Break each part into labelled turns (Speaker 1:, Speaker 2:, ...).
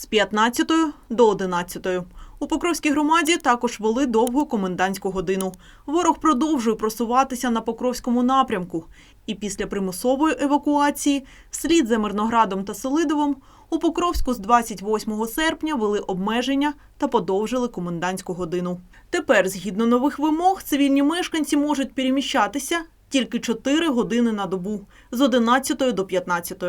Speaker 1: з 15 до 11. У Покровській громаді також вели довгу комендантську годину. Ворог продовжує просуватися на Покровському напрямку. І після примусової евакуації, вслід за Мирноградом та Селидовим, у Покровську з 28 серпня вели обмеження та подовжили комендантську годину. Тепер, згідно нових вимог, цивільні мешканці можуть переміщатися тільки 4 години на добу з 11 до 15.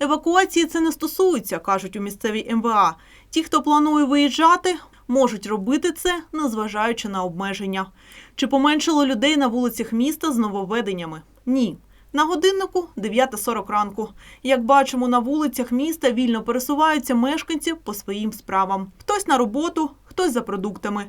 Speaker 1: Евакуації це не стосується, кажуть у місцевій МВА. Ті, хто планує виїжджати, можуть робити це, незважаючи на обмеження. Чи поменшало людей на вулицях міста з нововведеннями? Ні. На годиннику 9.40 ранку. Як бачимо, на вулицях міста вільно пересуваються мешканці по своїм справам. Хтось на роботу, хтось за продуктами.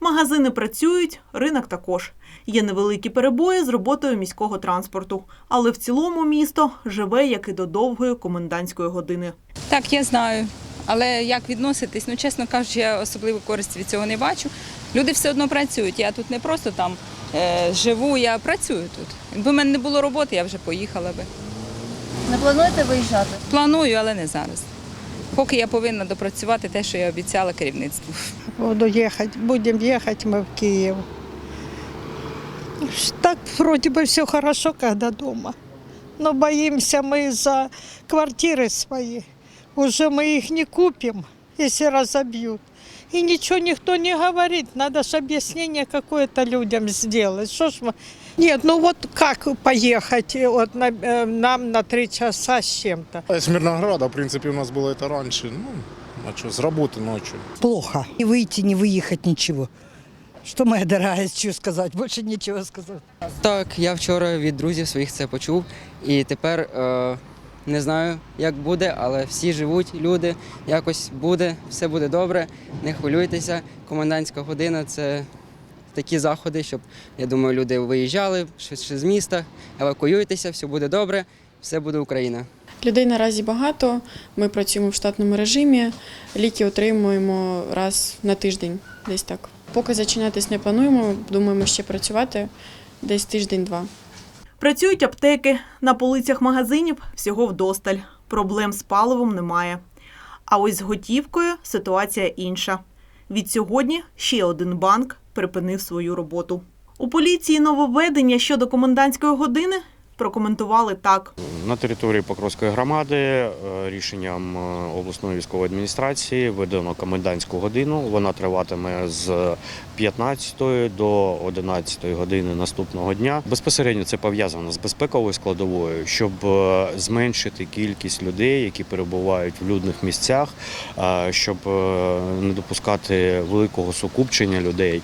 Speaker 1: Магазини працюють, ринок також. Є невеликі перебої з роботою міського транспорту, але в цілому місто живе як і до довгої комендантської години.
Speaker 2: Так, я знаю. Але як відноситись, ну чесно кажучи, я особливо користі від цього не бачу. Люди все одно працюють. Я тут не просто там е, живу, я працюю тут. Якби в мене не було роботи, я вже поїхала би.
Speaker 3: Не плануєте виїжджати?
Speaker 2: Планую, але не зараз. Поки я повинна допрацювати те, що я обіцяла керівництву.
Speaker 4: Буду ехать, будем ехать мы в Киев. Ш- Так вроде бы все хорошо, когда дома. Но боимся мы за квартиры свои. Уже мы их не купим, если разобьют. И ничего никто не говорит. Надо же объяснение какое-то людям сделать. Что ж мы... Нет, ну вот как поехать э, вот на- э, нам на три часа с чем-то?
Speaker 5: С Мирнограда, в принципе, у нас было это раньше. Ну, а что, с работы ночью.
Speaker 6: плохо. Не выйти, не выехать, ничего. Что, моя дорогая, что сказать? Больше ничего сказать.
Speaker 7: Так, я вчора від друзів своїх це почув, і тепер е, не знаю, як буде, але всі живуть, люди, якось буде, все буде добре, не хвилюйтеся. Комендантська година це такі заходи, щоб я думаю, люди виїжджали швидше з міста, евакуюйтеся, все буде добре, все буде Україна.
Speaker 8: Людей наразі багато. Ми працюємо в штатному режимі. Ліки отримуємо раз на тиждень, десь так. Поки зачинятись не плануємо, думаємо ще працювати десь тиждень-два.
Speaker 1: Працюють аптеки, на полицях магазинів всього вдосталь. Проблем з паливом немає. А ось з готівкою ситуація інша. Від сьогодні ще один банк припинив свою роботу. У поліції нововведення щодо комендантської години прокоментували так.
Speaker 9: На території Покровської громади е, рішенням е, обласної військової адміністрації введено комендантську годину. Вона триватиме з 15 до 11 години наступного дня. Безпосередньо це пов'язано з безпековою складовою, щоб е, зменшити кількість людей, які перебувають в людних місцях, щоб не допускати великого сукупчення людей,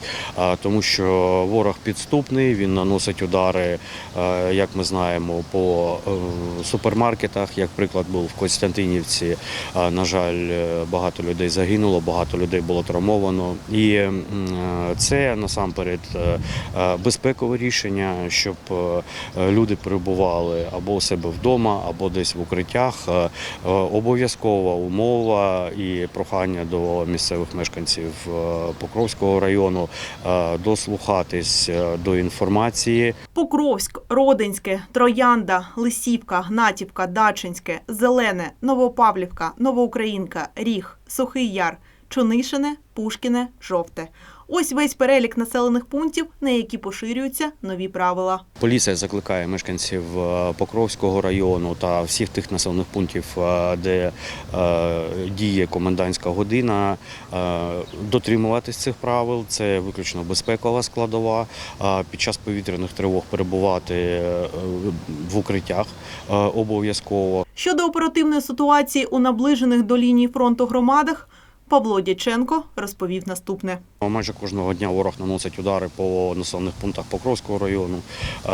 Speaker 9: тому що ворог підступний, він наносить удари, як ми знаємо, по е, супермаркетах. Як приклад був в Костянтинівці. На жаль, е, багато людей загинуло, багато людей було травмовано. І е, це насамперед безпекове рішення, щоб люди перебували або у себе вдома, або десь в укриттях. Обов'язкова умова і прохання до місцевих мешканців Покровського району дослухатись до інформації,
Speaker 1: Покровськ, Родинське, Троянда, Лисівка, Гнатівка, Дачинське, Зелене, Новопавлівка, Новоукраїнка, Ріг, Сухий Яр, Чонишине, Пушкіне, Жовте. Ось весь перелік населених пунктів, на які поширюються нові правила.
Speaker 9: Поліція закликає мешканців е, Покровського району та всіх тих населених пунктів, е, де е, діє комендантська година, дотримуватись цих правил. Це виключно безпекова складова. Під час повітряних тривог перебувати в укриттях обов'язково.
Speaker 1: Щодо оперативної ситуації у наближених до лінії фронту громадах, Павло Дяченко розповів наступне.
Speaker 9: Майже кожного дня ворог наносить удари по населених пунктах Покровського району. Е,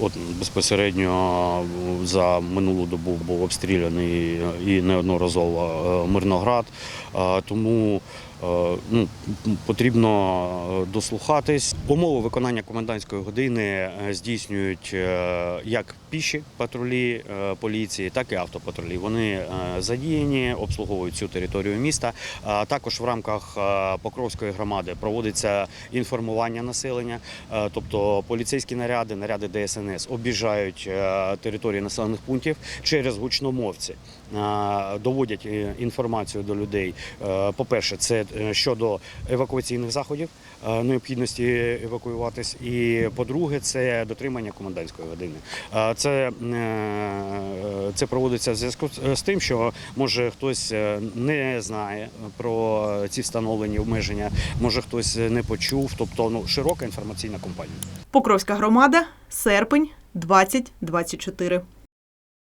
Speaker 9: От безпосередньо за минулу добу був обстріляний і неодноразово е, Мирноград. Е, Тому ну, потрібно е, дослухатись. Умови виконання комендантської години е, здійснюють е, як піші патрулі е, поліції, так і автопатрулі. Вони е, задіяні, обслуговують цю територію міста. А Також в рамках е, Покровської громади проводиться інформування населення, Е, тобто поліцейські наряди, наряди ДСНС об'їжджають е, території населених пунктів через гучномовці, е, доводять е, інформацію до людей. Е, По-перше, це е, щодо евакуаційних заходів, е, необхідності евакуюватись. І по-друге, це дотримання комендантської години. Е, Це, е, це проводиться в зв'язку з тим, що може хтось е, не знає про ці встановлені обмеження, може хтось не почув. Тобто ну широка інформаційна кампанія.
Speaker 1: Покровська громада, серпень 2024.